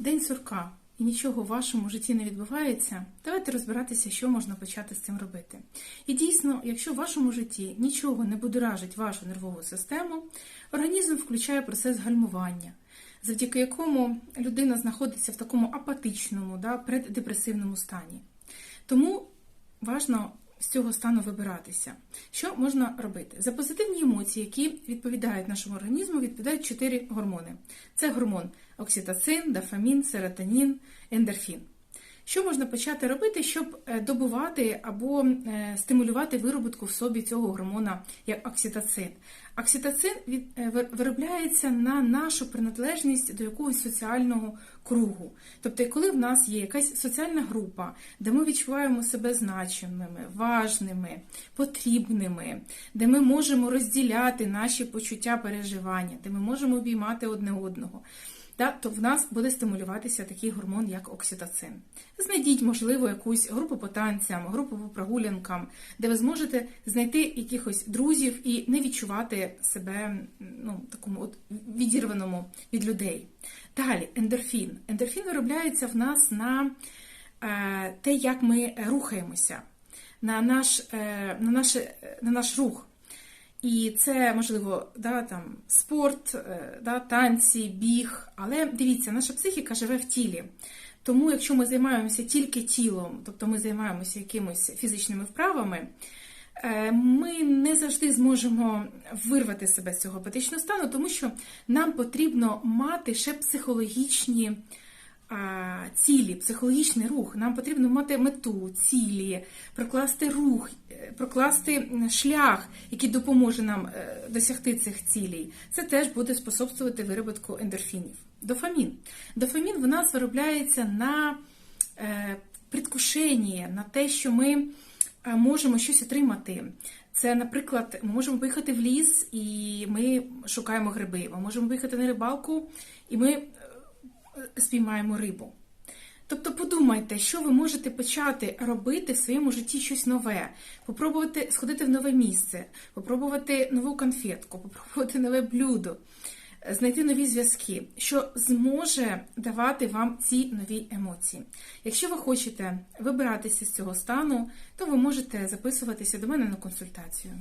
День сурка і нічого в вашому житті не відбувається, давайте розбиратися, що можна почати з цим робити. І дійсно, якщо в вашому житті нічого не будоражить вашу нервову систему, організм включає процес гальмування, завдяки якому людина знаходиться в такому апатичному, да, преддепресивному стані. Тому важно з цього стану вибиратися. Що можна робити? За позитивні емоції, які відповідають нашому організму, відповідають чотири гормони: це гормон окситоцин, дофамін, серотонін, ендорфін. Що можна почати робити, щоб е, добувати або е, стимулювати вироботку в собі цього гормона, як окситоцин? Окситоцин е, вир- виробляється на нашу приналежність до якогось соціального кругу. Тобто, коли в нас є якась соціальна група, де ми відчуваємо себе значимими, важними, потрібними, де ми можемо розділяти наші почуття, переживання, де ми можемо обіймати одне одного то в нас буде стимулюватися такий гормон, як окситоцин. Знайдіть, можливо, якусь групу по танцям, групу по прогулянкам, де ви зможете знайти якихось друзів і не відчувати себе ну, такому от відірваному від людей. Далі, ендорфін. Ендорфін виробляється в нас на е, те, як ми рухаємося, на наш, е, на, наше, на наш рух. І це можливо да, там, спорт, е, да, танці, біг. Але дивіться, наша психіка живе в тілі. Тому, якщо ми займаємося тільки тілом, тобто ми займаємося якимись фізичними вправами, е, ми не завжди зможемо вирвати себе з цього апатичного стану, тому що нам потрібно мати ще психологічні цілі, психологічний рух. Нам потрібно мати мету, цілі, прокласти рух, е, прокласти шлях, який допоможе нам е, досягти цих цілей. Це теж буде способствувати вироботку ендорфінів. Дофамін. Дофамін в нас виробляється на е, на те, що ми можемо щось отримати. Це, наприклад, ми можемо поїхати в ліс і ми шукаємо гриби. Ми можемо поїхати на рибалку і ми спіймаємо рибу. Тобто подумайте, що ви можете почати робити в своєму житті щось нове, попробувати сходити в нове місце, попробувати нову конфетку, попробувати нове блюдо, знайти нові зв'язки, що зможе давати вам ці нові емоції. Якщо ви хочете вибиратися з цього стану, то ви можете записуватися до мене на консультацію.